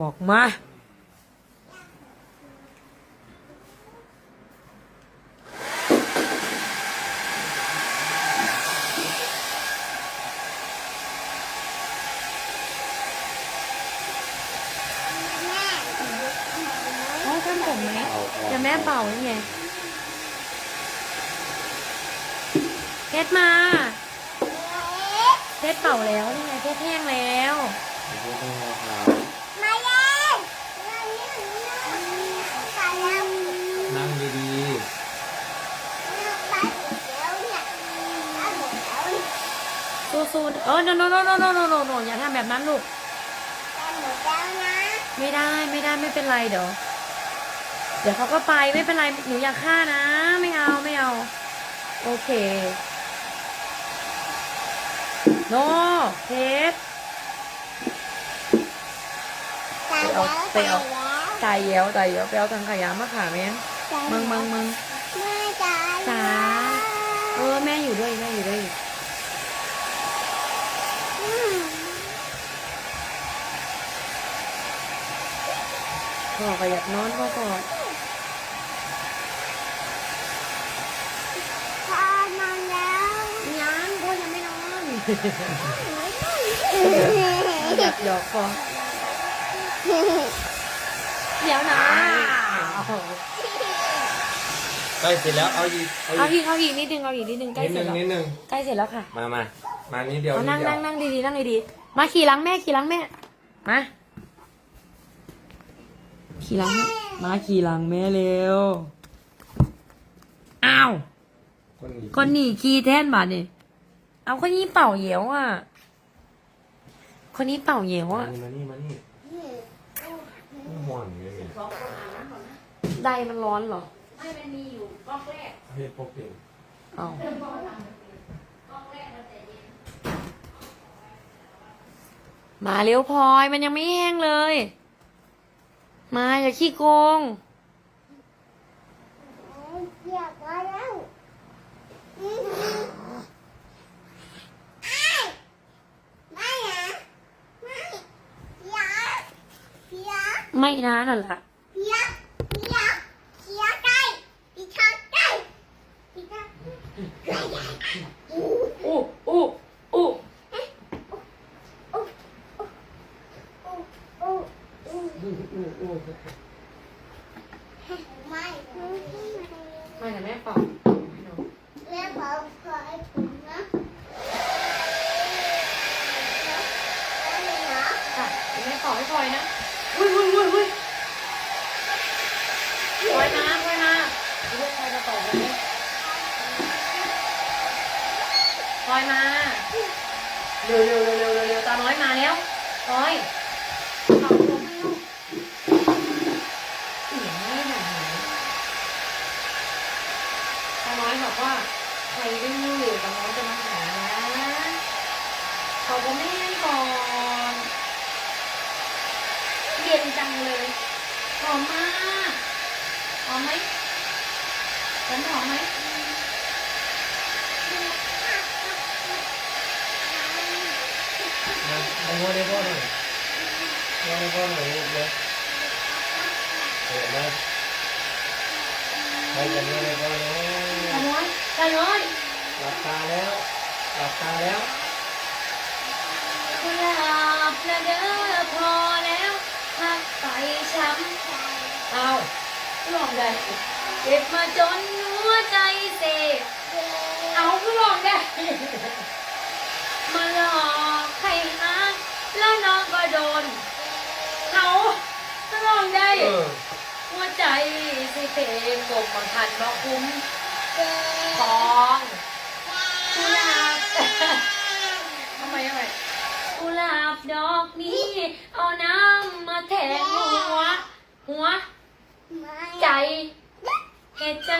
บอกมา เขาทำผมไหมเดี๋ยวแม่เป่านี่ไงเพชรมาเพชรเป่าแล้วนี่ไงเพชรแห้งแล้วมาเลย ดีๆสู้เออโนโนโนโนโนโนโนอย่าทำแบบนั้นลูก ไม่ได้ไม่ได้ไม่เป็นไรเดี๋ยว เดี๋ยวเขาก็ไปไม่เป็นไรหนูอยากฆ่านะ ไม่เอาไม่เอา โอเคโนเพชรไปเอาไปเอาตายเย้วตายเย้วไปเอาทางขยามาขาไหม งมึงมึงมึงไม่ตายจ๋าเออแม่อยู่ด้วยแม่อยู่ด้วยพ่อก็อยากนอนพ่อก็พอนอนแล้วยังพ่อยังไม่นอนอยากหยอกพ่อเดี๋ยวนะๆ ใกล้เสร็จแล้วเอาอีกเอาอีกเอาอีกนิดนึงเอาอีกนิดนึงใกล้นิดเสนึร็จแล้วงนิดนึงใกล้เสร็จแล้วค่ะมามามานิดเดียวเอานินั่ดงเดียนั่วงนั่งดีๆนั่งดีๆมาขี่หลังแม่ขี่หลังแม่มาขี่หลังแม่มาขี่หลังแม่เร็วอ้าว คนนี้คนหนีขี่แท่นบาดนี่เอาคนนี้เป่าเหยวอะ คนนี้เป่าเหยวมาอะ นี่มานี่มานี่ห่อนเลยเนี่ย ไดมันร้อนเหรอ ไม่มันมีอยู่ก๊อกแรกเฮ้ยพวกเก่งเอามาเร็วพลอยมันยังไม่แห้งเลย มาอย่าขี้โกง อยากมาแล้วไม่นะไม่อยากอยาก ไม่นะนั่นแหละอยาก อู้อู้อู้ไม่นะแม่ปอก ลอยมาเร็วเร็วเร็วเร็วเร็วตาน้อยมาแล้วพลอยเป่าลมห้ลูกเสียงไม่หนาตาน้อยบอกว่าใครดื้อตาน้อยจะมาหานะขอผมแม่ก่อนเย็นจังเลยหอมมากหอมไหมฉันหอมไหม มามาโง่ได้พ่อหน่อยโง่ได้พ่อหน่อยลูกเลยเออมาไปกันโง่ได้พ่อแล้ตาวน้อยตาน้อยหลับตาแล้วหลับตาแล้วกุหลาบนะเด้อพอแล้วพักไปช้ำเอาลองได้เก็บมาจนหัวใจเสพเอาก็ลองได้ มาหลอกให้ฮักแล้วน้องก็โดนเอาก็ลอง ได้ หัวใจสิเพงกบบังคันบ่คุ้มฟองกุหลาบทำไมทำไมกุหลาบดอกนี้ เอาน้ำมาแทงหัว หัว ใจเหตุจัง